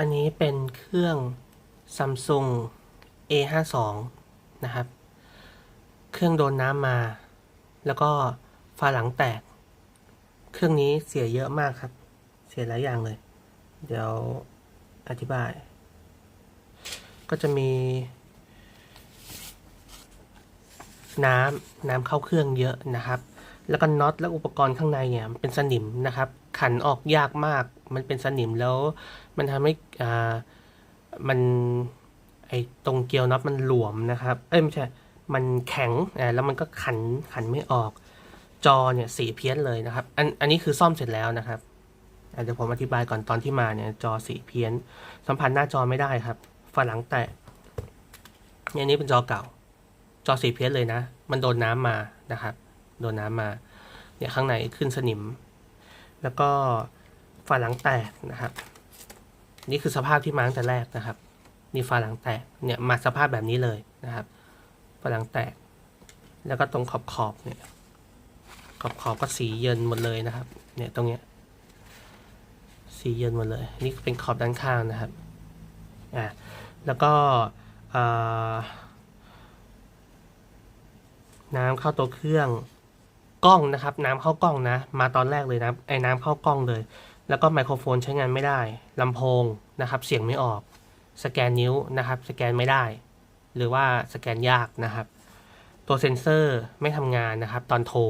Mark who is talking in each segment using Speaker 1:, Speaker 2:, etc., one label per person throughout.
Speaker 1: อันนี้เป็นเครื่อง Samsung A52 นะครับ เครื่องโดนน้ำมา แล้วก็ฝาหลังแตก เครื่องนี้เสียเยอะมากครับ เสียหลายอย่างเลย เดี๋ยวอธิบาย ก็จะมี น้ำน้ำเข้าเครื่องเยอะนะครับ แล้วก็น็อตและอุปกรณ์ข้างในเนี่ยมันเป็นสนิมนะครับ ขันออกยากมาก มันเป็นสนิมแล้ว มันทำให้อ่ามันไอตรงเกลียวน็อตมันหลวมนะครับ เอ้ยไม่ใช่ มันแข็งอ่าแล้วมันก็ขันขันไม่ออก จอเนี่ยสีเพี้ยนเลยนะครับ อันอันนี้คือซ่อมเสร็จแล้วนะครับเดี๋ยวผมอธิบายก่อนตอนที่มาเนี่ยจอสีเพี้ยน สัมผัสหน้าจอไม่ได้ครับฝาหลังแตกเนี่ยอันนี้เป็นจอเก่า จอสีเพี้ยนเลยนะ มันโดนน้ำมานะครับ โดนน้ำมา เนี่ยข้างในขึ้นสนิม แล้วก็ฝาหลังแตกนะครับ นี่คือสภาพที่มาตั้งแต่แรกนะครับนี่ฝาหลังแตกเนี่ยมาสภาพแบบนี้เลยนะครับฝาหลังแตก แล้วก็ตรงขอบขอบเนี่ยขอบขอบก็สีเยินหมดเลยนะครับ เนี่ยตรงเนี้ยสีเยินหมดเลย นี่เป็นขอบด้านข้างนะครับอ่าแล้วก็น้ำเข้าตัวเครื่อง กล้องนะครับ น้ำเข้ากล้องนะ มาตอนแรกเลยนะไอ้น้ำเข้ากล้องเลย แล้วก็ไมโครโฟนใช้งานไม่ได้ลำโพงนะครับ เสียงไม่ออก สแกนนิ้วนะครับ สแกนไม่ได้ หรือว่าสแกนยากนะครับ ตัวเซ็นเซอร์ไม่ทำงานนะครับ ตอนโทร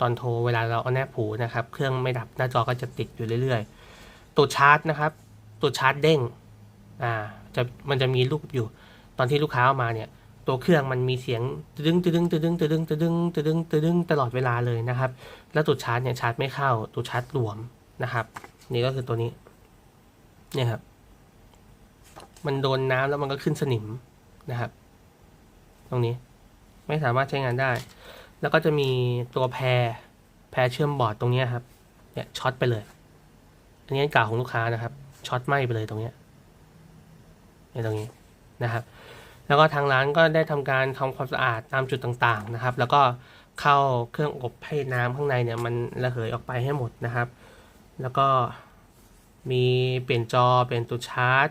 Speaker 1: ตอนโทรเวลาเราเอาแนบหูนะครับ เครื่องไม่ดับหน้าจอก็จะติดอยู่เรื่อยๆ ตัวชาร์จนะครับ ตัวชาร์จเด้งอ่าจะมันจะมีรูปอยู่ ตอนที่ลูกค้าเอามาเนี่ย ตัวเครื่องมันมีเสียงตึ้งตึ้งตึ้งตึ้งตึ้งตึ้งตึ้งตึ้งตึ้งตลอดเวลาเลยนะครับ แล้วตัวชาร์จเนี่ยชาร์จไม่เข้าตัวชาร์จหลวมนะครับ นี่ก็คือตัวนี้เนี่ยครับ มันโดนน้ำแล้วมันก็ขึ้นสนิมนะครับ ตรงนี้ไม่สามารถใช้งานได้ แล้วก็จะมีตัวแพรแพรเชื่อมบอร์ดตรงนี้ครับ เนี่ยช็อตไปเลย อันนี้อันเก่าของลูกค้านะครับช็อตไหมไปเลยตรงเนี้ยในตรงนี้นะครับ แล้วก็ทางร้านก็ได้ทำการทำความสะอาดตามจุดต่างๆนะครับ แล้วก็เข้าเครื่องอบให้น้ำข้างในเนี่ยมันระเหยออกไปให้หมดนะครับ แล้วก็มีเปลี่ยนจอเปลี่ยนตัวชาร์จ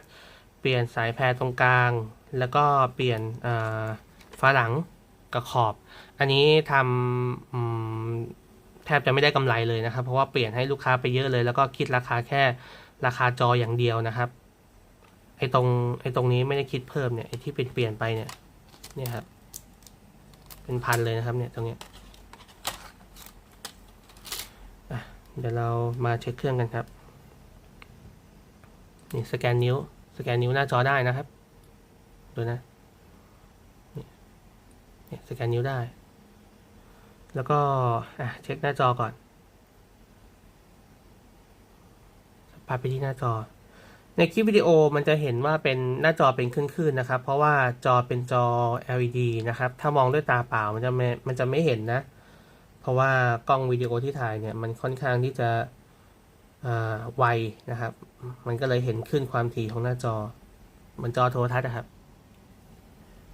Speaker 1: เปลี่ยนสายแพรตรงกลาง แล้วก็เปลี่ยนฝาหลังกับขอบ อันนี้ทำแทบจะไม่ได้กำไรเลยนะครับ เพราะว่าเปลี่ยนให้ลูกค้าไปเยอะเลย แล้วก็คิดราคาแค่ราคาจออย่างเดียวนะครับ ไอ้ตรงไอ้ตรงนี้ไม่ได้คิดเพิ่มเนี่ยไอ้ที่เปลี่ยนเปลี่ยนไปเนี่ยเนี่ยครับ เป็นพันเลยนะครับเนี่ยตรงเนี้ยเดี๋ยวเรามาเช็คเครื่องกันครับ นี่สแกนนิ้ว สแกนนิ้วหน้าจอได้นะครับ ดูนะนี่นี่สแกนนิ้วได้ แล้วก็อะเช็คหน้าจอก่อนพาไปที่หน้าจอ ในคลิปวิดีโอมันจะเห็นว่าเป็นหน้าจอเป็นคลื่นๆนะครับ เพราะว่าจอเป็นจอ LED นะครับ ถ้ามองด้วยตาเปล่ามันจะไม่มันจะไม่เห็นนะ เพราะว่ากล้องวิดีโอที่ถ่ายเนี่ยมันค่อนข้างที่จะไวนะครับ มันก็เลยเห็นขึ้นความถี่ของหน้าจอเหมันจอโทรทัศน์นะครับ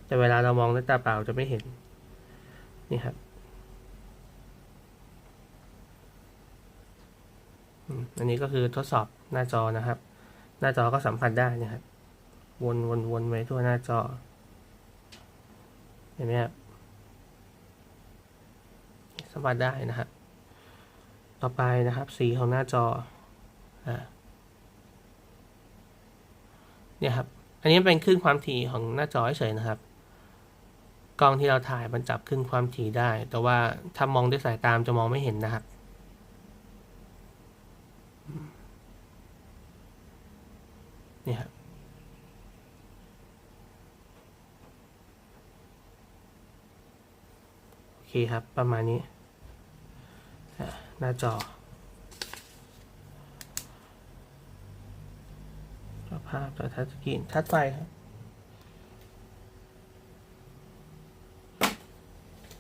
Speaker 1: แต่เวลาเรามองด้วยตาเปล่าจะไม่เห็นนี่ครับอันนี้ก็คือทดสอบหน้าจอนะครับ หน้าจอก็สัมผัสได้นะครับ วนวนวนไปทั่วหน้าจอ เห็นไหมครับสัมผัสได้นะครับ ต่อไปนะครับ สีของหน้าจออ่าเนี่ยครับ อันนี้เป็นขึ้นความถี่ของหน้าจอเฉยๆนะครับ กล้องที่เราถ่ายมันจับขึ้นความถี่ได้ แต่ว่าถ้ามองด้วยสายตามจะมองไม่เห็นนะครับ นี่ครับโอเคครับประมาณนี้หน้าจอภาพจอทัชสกรีนทัชไฟครับ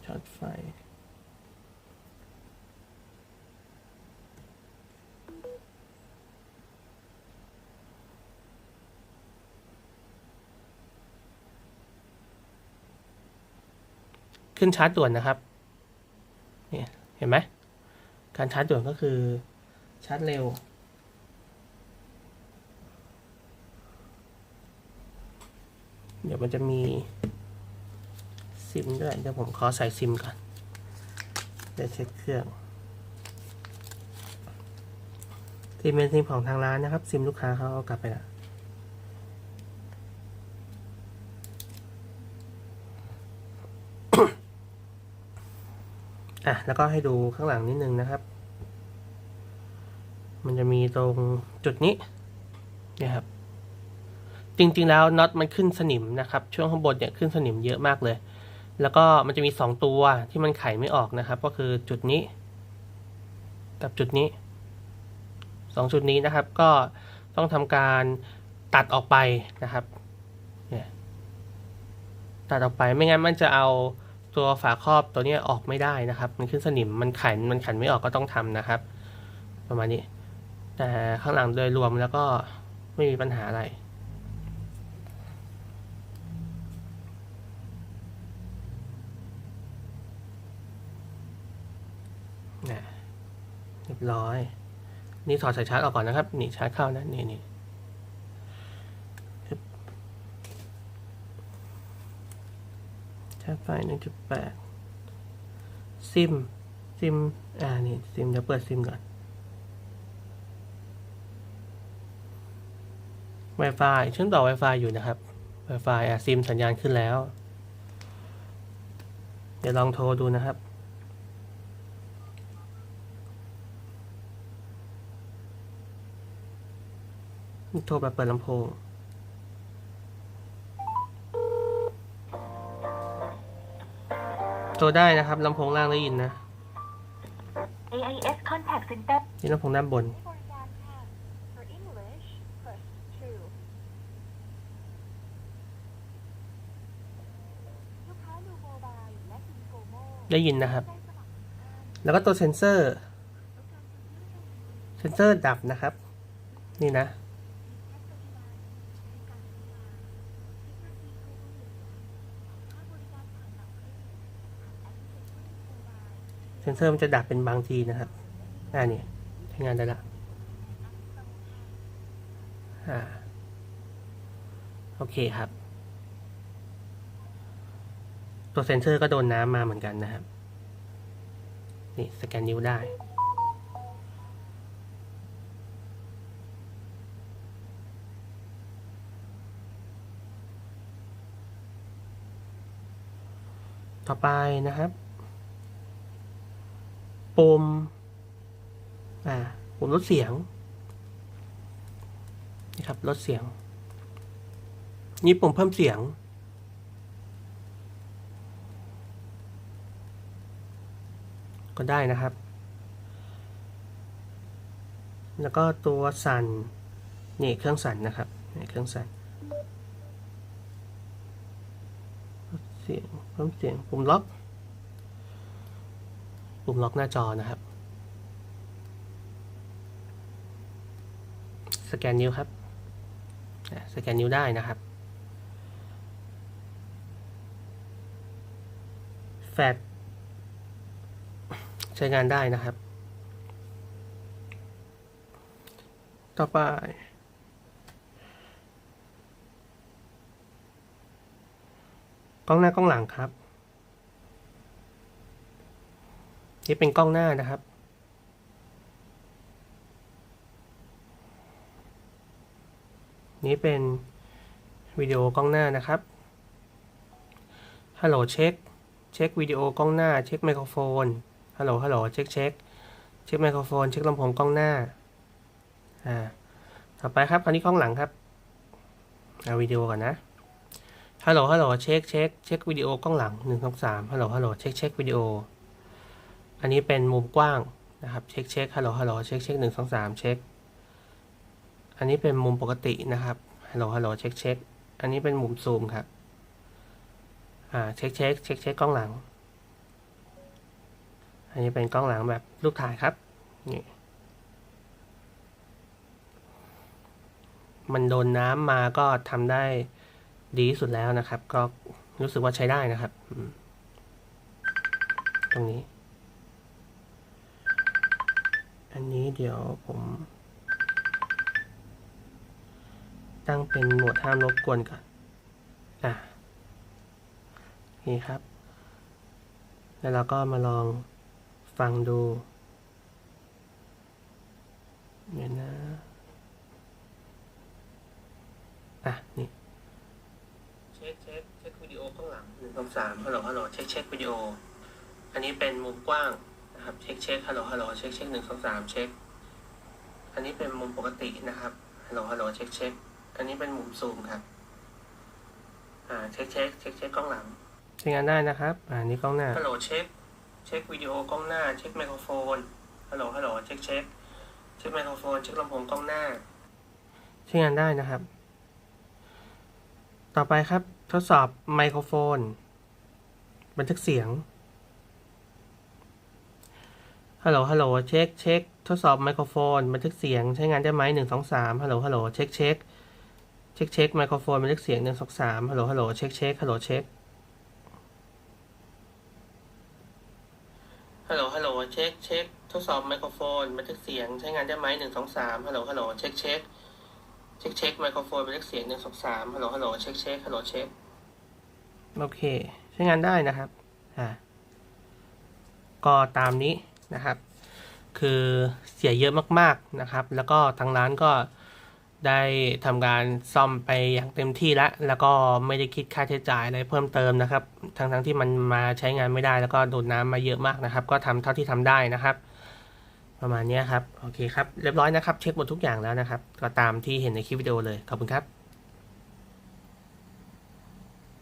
Speaker 1: ช็อตไฟ ขึ้นชาร์จด่วนนะครับเห็นไหมการชาร์จด่วนก็คือชาร์จเร็ว เดี๋ยวมันจะมีซิมด้วยเดี๋ยวผมขอใส่ซิมก่อนเดี๋เช็คเครื่องซิมเป็นซิมของทางร้านนะครับ ซิมลูกค้าเขาเอากลับไปแล้ว อะแล้วก็ให้ดูข้างหลังนิดนึงนะครับ มันจะมีตรงจุดนี้นี่ยครับ จริงๆแล้วน็อตมันขึ้นสนิมนะครับ ช่วงข้างบนเนี่ยขึ้นสนิมเยอะมากเลย แล้วก็มันจะมีสองตัวที่มันไขไม่ออกนะครับ ก็คือจุดนี้ กับจุดนี้สองจุดนี้นะครับ ก็ต้องทำการตัดออกไปนะครับเนี่ยตัดออกไปไม่งั้นมันจะเอา ตัวฝาครอบตัวนี้ออกไม่ได้นะครับ มันขึ้นสนิมมันขันมันขันไม่ออกก็ต้องทำนะครับ ประมาณนี้ แต่ข้างหลังโดยรวมแล้วก็ไม่มีปัญหาอะไรนะเรียบร้อย นี่ถอดสายชาร์จออกก่อนนะครับ นี่ชาร์จเข้านะ นี่นี่ปึ๊บ ชาร์จไฟหนึ่งจุดแปดซิม ซิม อ่า นี่ ซิม เดี๋ยวเปิดซิมก่อน Wi-Fi เชื่อมต่อ Wi-Fi อยู่นะครับ Wi-Fi อะซิมสัญญาณขึ้นแล้ว เดี๋ยวลองโทรดูนะครับ โทรแบบเปิดลำโพง โทรได้นะครับลำโพงล่างได้ยินนะ
Speaker 2: AIS Contact Center
Speaker 1: นี่ลำโพงด้านบน
Speaker 2: บริการค่ะ For English press 2ลูกค้าดูโมบายและซิมโกโม
Speaker 1: ได้ยินนะครับ
Speaker 2: ได้สมัคร
Speaker 1: แล้วก็ตัวเซนเซอร์ เซนเซอร์ดับนะครับ นี่นะ นเซอร์มันจะดับเป็นบางทีนะครับอ่านี่ใช้งานได้ละอ่าโอเคครับ ตัวเซนเซอร์ก็โดนน้ำมาเหมือนกันนะครับ นี่สแกนนิ้วได้ต่อไปนะครับ ปุ่มอ่าปุ่มลดเสียงนี่ครับลดเสียง นี่ปุ่มเพิ่มเสียง ก็ได้นะครับ แล้วก็ตัวสั่นนี่เครื่องสั่นนะครับนี่เครื่องสั่นเสียงเพิ่มเสียงปุ่มล็อก ปุ่มล็อกหน้าจอนะครับ สแกนนิ้วครับ สแกนนิ้วได้นะครับ แฟลชใช้งานได้นะครับ ต่อไปกล้องหน้ากล้องหลังครับ นี่เป็นกล้องหน้านะครับ นี่เป็นวิดีโอกล้องหน้านะครับฮัลโหลเช็คเช็ควิดีโอกล้องหน้า เช็คไมโครโฟนฮัลโหลฮัลโหลเช็คเช็คเช็คไมโครโฟน เช็คลำโพงกล้องหน้าอ่าต่อไปครับคราวนี้กล้องหลังครับเอาวิดีโอก่อนนะฮัลโหลฮัลโหลเช็คเช็คเช็ควิดีโอกล้องหลังหนึ่งสองสามฮัลโหลฮัลโหลเช็คเช็ควิดีโอ อันนี้เป็นมุมกว้างนะครับ เช็คเช็คฮัลโหลฮัลโหลเช็คเช็คหนึ่งสองสามเช็ค อันนี้เป็นมุมปกตินะครับฮัลโหลฮัลโหลเช็คเช็ค อันนี้เป็นมุมซูมครับ อ่า เช็คเช็คเช็คเช็คกล้องหลัง อันนี้เป็นกล้องหลังแบบรูปถ่ายครับ นี่ มันโดนน้ำมาก็ทำได้ดีที่สุดแล้วนะครับ ก็รู้สึกว่าใช้ได้นะครับ ตรงนี้ อันนี้เดี๋ยวผม ตั้งเป็นโหมดห้ามรบกวนก่อนอะนี่ครับ แล้วเราก็มาลองฟังดูเดี๋ยวนะ อะ นี่ เช็คเช็คเช็ควิดีโอข้างหลังหนึ่งสองสามฮัลโหลฮัลโหลเช็คเช็ควิดีโอ อันนี้เป็นมุมกว้าง นะครับเช็คเช็คฮัลโหลฮัลโหลเช็คเช็คหนึ่งสองสามเช็ค อันนี้เป็นมุมปกตินะครับฮัลโหลฮัลโหลเช็คเช็คอันนี้เป็นมุมซูมครับอ่าเช็คเช็คเช็คเช็คกล้องหลังใช้งานได้นะครับ อ่านี่กล้องหน้าฮัลโหลเช็คเช็ควิดีโอกล้องหน้า เช็คไมโครโฟนฮัลโหลฮัลโหลเช็คเช็คเช็คไมโครโฟนเช็คลำโพงกล้องหน้า ใช้งานได้นะครับ ต่อไปครับทดสอบไมโครโฟน บันทึกเสียง ฮัลโหล ฮัลโหล เช็ค เช็ค ทดสอบไมโครโฟน บันทึกเสียง ใช้งานได้ไหมหนึ่งสองสามฮัลโหล ฮัลโหล เช็ค เช็ค เช็ค เช็ค ไมโครโฟน บันทึกเสียงหนึ่งสองสามฮัลโหล ฮัลโหล เช็ค เช็ค ฮัลโหล เช็ค ฮัลโหล ฮัลโหล เช็ค เช็ค ทดสอบไมโครโฟน บันทึกเสียง ใช้งานได้ไหมหนึ่งสองสามฮัลโหล ฮัลโหล เช็ค เช็ค เช็ค เช็ค ไมโครโฟน บันทึกเสียงหนึ่งสองสามฮัลโหล ฮัลโหล เช็ค เช็ค ฮัลโหล เช็ค โอเค ใช้งานได้นะครับ อ่า ก็ตามนี้ นะครับ คือเสียเยอะมากๆนะครับ แล้วก็ทางร้านก็ได้ทำการซ่อมไปอย่างเต็มที่แล้วแล้วก็ไม่ได้คิดค่าใช้จ่ายอะไรเพิ่มเติมนะครับ ทั้งๆทที่มันมาใช้งานไม่ได้แล้วก็โดนน้ำมาเยอะมากนะครับ ก็ทำเท่าที่ทำได้นะครับ ประมาณนี้ครับ โอเคครับ เรียบร้อยนะครับ เช็คหมดทุกอย่างแล้วนะครับ ก็ตามที่เห็นในคลิปวิดีโอเลย ขอบคุณครับ